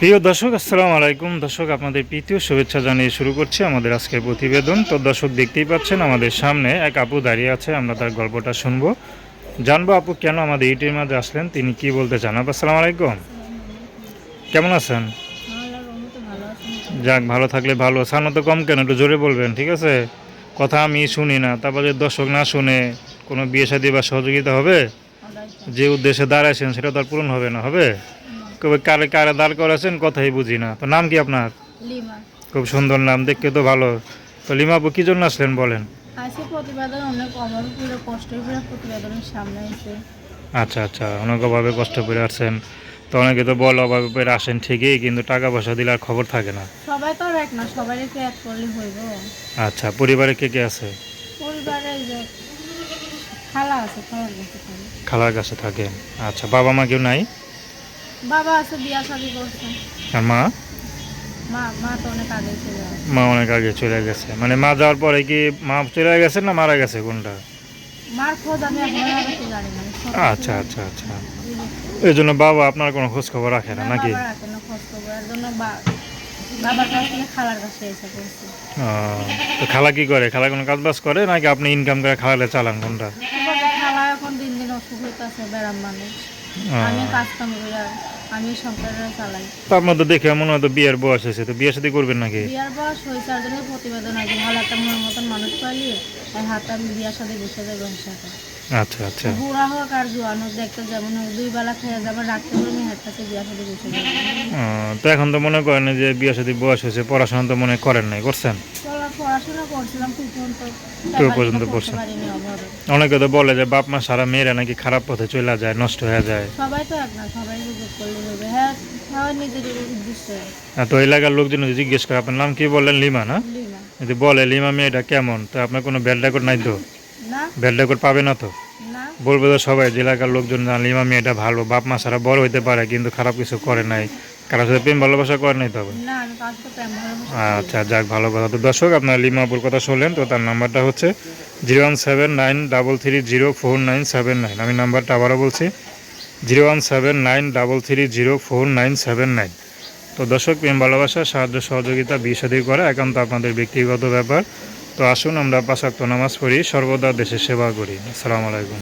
প্রিয় দর্শক, আসসালামু আলাইকুম। দর্শক, আপনাদের প্রীতীয় শুভেচ্ছা জানিয়ে শুরু করছি আমাদের আজকের প্রতিবেদন। তো দর্শক, দেখতেই পাচ্ছেন, আমাদের সামনে এক আপু দাঁড়িয়ে আছে, আমরা তার গল্পটা শুনব। জানব আপু কেন আমাদের ইউটির মাঝে আসলেন, তিনি কি বলতে চান? আপু, আসসালামু আলাইকুম। কেমন আছেন? যাক, ভালো থাকলে ভালো। সানো তো কম কেন, একটু জোরে বলবেন, ঠিক আছে? কথা আমি শুনি না, তারপরে দর্শক না শুনে কোনো বিয়ে শাদী বা সহযোগিতা হবে? যে উদ্দেশ্যে দাঁড়াইছেন, সেটা তো আর পূরণ হবে না, হবে? কবে কারে কারে দাঁড় করেছেন কথাই বুঝি না। তো নাম কি আপনার? লিমা। খুব সুন্দর নাম দেখতে তো ভালো। তো লিমাপু কি জন্য আসলেন বলেন? আজকে প্রতিবেদন অনেক অভাবে পুরো প্রতিবেদনের সামনে আচ্ছা আচ্ছা কষ্ট করে আসছেন। তো অনেকে তো বল অভাবে পেরে আসেন ঠিকই কিন্তু টাকা পয়সা দিলে আর খবর থাকে না। সবাই তো আর এক না সবাই এক করলে হইব। আচ্ছা পরিবারে কে কে আছে? পরিবারে যে খালা আছে খালার কাছে থাকে। খালার কাছে থাকেন। আচ্ছা বাবা মা কেউ নাই? বাবা আছে বিয়া শাদি করছে। আর মা? মা অনেক আগে চলে গেছে। মানে মা যাওয়ার পরে কি মা চলে গেছে না মারা গেছে কোনটা? আচ্ছা আচ্ছা আচ্ছা। এই জন্য বাবা আপনার কোনো খোঁজ খবর রাখে না নাকি তো খালা কি করে? খালা কোনো কাজ বাজ করে নাকি আপনি ইনকাম করে খালালে চালান কোনটা? খালা এখন দিন দিন অসুখ হইতেছে বেড়াম মানুষ। ও, আমি কাজ কাম করে আমি সংসারে চালাই। তো আপনার তো দেখে মনে হয় তো বিয়ের বয়স হয়েছে তো বিয়ে সাথে করবেন নাকি? বিয়ার বয়স হয়েছে আর জন্য প্রতিবেদন আছে। ভালো একটা মনের মতন মানুষ পাইলে আর হাতে আমি বিয়ার সাথে বসে যাই সংসারে আচ্ছা আচ্ছা। বুড়া হোক আর জোয়ান হোক দেখতে যেমন হোক দুই বেলা খেয়ে যাবে রাখতে পারবে আমি হাত কাছে বিয়ার সাথে বসে যাব তো এখন তো মনে করেন যে বিয়ে সাথে বয়স হয়েছে পড়াশোনা তো মনে করেন নাই করছেন? পড়াশোনা করছিলাম পর্যন্ত। অনেকে তো বলে যে বাপ মা সারা মেয়েরা নাকি খারাপ পথে চলে যায় নষ্ট হয়ে যায়। সবাই তো এক না সবাই সুযোগ করলে হবে হ্যাঁ নিজের উদ্দেশ্য। তো এলাকার লোকজন জিজ্ঞেস করে আপনার নাম কি বললেন? লিমা না? যদি বলে লিমা মেয়েটা কেমন? তো আপনার কোনো ব্যাড রেকর্ড নাই তো? না। ব্যাড রেকর্ড পাবে না তো? বলবে তো সবাই যে এলাকার লোকজন জান লিমা মেয়েটা ভালো বাপ মা সারা বড় হইতে পারে কিন্তু খারাপ কিছু করে নাই। কারোর সাথে প্রেম ভালোবাসা করে নাই তবে? আচ্ছা যাক ভালো কথা। তো দর্শক আপনার লিমাপুর কথা শুনলেন তো তার নাম্বারটা হচ্ছে zero one seven nine double three zero four nine seven nine. আমি নাম্বারটা আবারও বলছি zero one seven nine double three zero four nine seven nine. তো দর্শক প্রেম ভালোবাসা সাহায্য সহযোগিতা বিয়ে শাদী করা একান্ত আপনাদের ব্যক্তিগত ব্যাপার। তো আসুন আমরা পাশাক্ত নামাজ পড়ি সর্বদা দেশের সেবা করি। আসসালামু আলাইকুম।